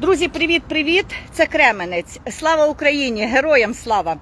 Друзі, привіт, привіт! Це Кременець. Слава Україні! Героям слава!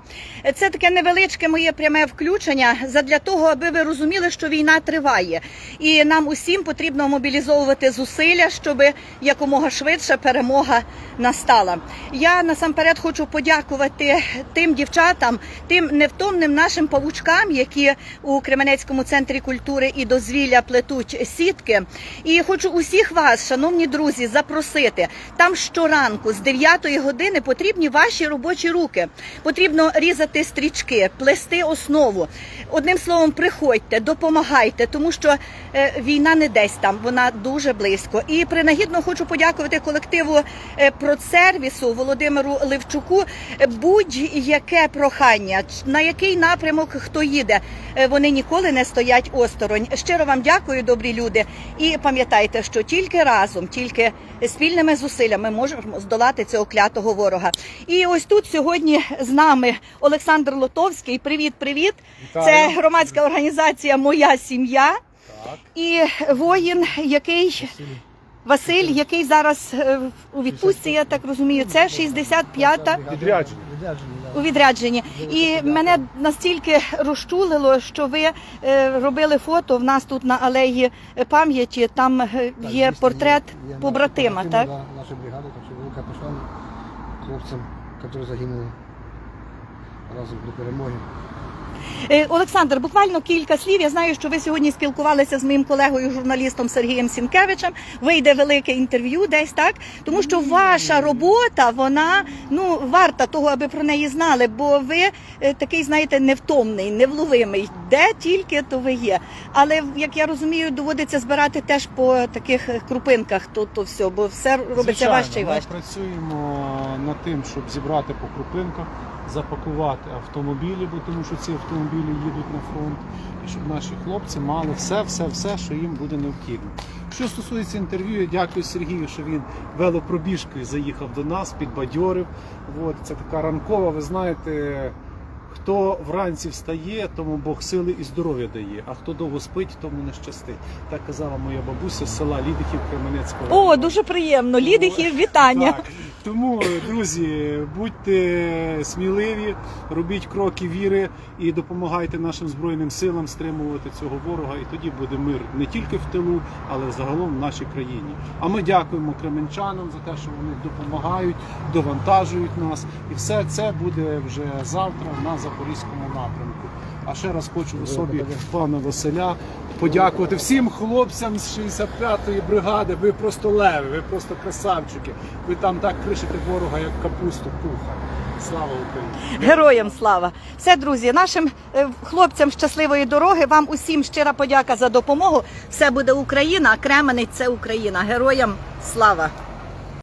Це таке невеличке моє пряме включення задля того, аби ви розуміли, що війна триває, і нам усім потрібно мобілізовувати зусилля, щоб якомога швидше перемога настала. Я насамперед хочу подякувати тим дівчатам, тим невтомним нашим павучкам, які у Кременецькому центрі культури і дозвілля плетуть сітки. І хочу усіх вас, шановні друзі, запросити там щоранку з 9 години потрібні ваші робочі руки. Потрібно різати стрічки, плести основу. Одним словом, приходьте, допомагайте, тому що е, війна не десь там, вона дуже близько. І принагідно хочу подякувати колективу е, продсервісу Володимиру Левчуку. Будь-яке прохання, на який напрямок хто їде, е, вони ніколи не стоять осторонь. Щиро вам дякую, добрі люди. І пам'ятайте, що тільки разом, тільки спільними зусиллями можемо здолати цього клятого ворога. І ось тут сьогодні з нами Олександр Лотовський. Привіт, привіт! Вітаю. Це громадська організація Моя сім'я Так. і воїн, який Василь, який зараз е, у відпустці, я так розумію, це 65-та Відрядження. У відрядженні. І мене настільки розчулило, що ви е, робили фото в нас тут на алеї пам'яті. Там е, є портрет побратима, так? Нашей бригады, так что велика пошана хлопцям, які загинули разом до перемоги. Е, Олександр, буквально кілька слів. Я знаю, що ви сьогодні спілкувалися з моїм колегою, журналістом Сергієм Сінкевичем. Вийде велике інтерв'ю десь так, тому що ваша робота вона ну варта того, аби про неї знали. Бо ви е, такий, знаєте, невтомний, невловимий. Де тільки то ви є. Але як я розумію, доводиться збирати теж по таких е, крупинках. То, то все, бо все робиться Звичайно, важче і ми працюємо над тим, щоб зібрати по крупинках, запакувати автомобілі, бо тому що ці автомобілі їдуть на фронт, і щоб наші хлопці мали все, все, все, що їм буде необхідно. Що стосується інтерв'ю, я дякую Сергію, що він велопробіжкою заїхав до нас, підбадьорив. От, це така ранкова, ви знаєте. Хто вранці встає, тому Бог сили і здоров'я дає, а хто довго спить, тому не щастить. Так казала моя бабуся з села Лідихів Кременецького. О, дуже приємно. Лідихів, вітання. Так. Тому, друзі, будьте сміливі, робіть кроки віри і допомагайте нашим збройним силам стримувати цього ворога. І тоді буде мир не тільки в тилу, але загалом в нашій країні. А ми дякуємо кременчанам за те, що вони допомагають, довантажують нас. І все це буде вже завтра на запорізькому напрямку. А ще раз хочу особі пана Василя подякувати всім хлопцям з 65-ї бригади. Ви просто леви, ви просто красавчики. Ви там так кришите ворога, як капусту пуха. Слава Україні! Героям слава! Все, друзі, нашим е, хлопцям щасливої дороги. Вам усім щира подяка за допомогу. Все буде Україна, а Кременець це Україна. Героям слава!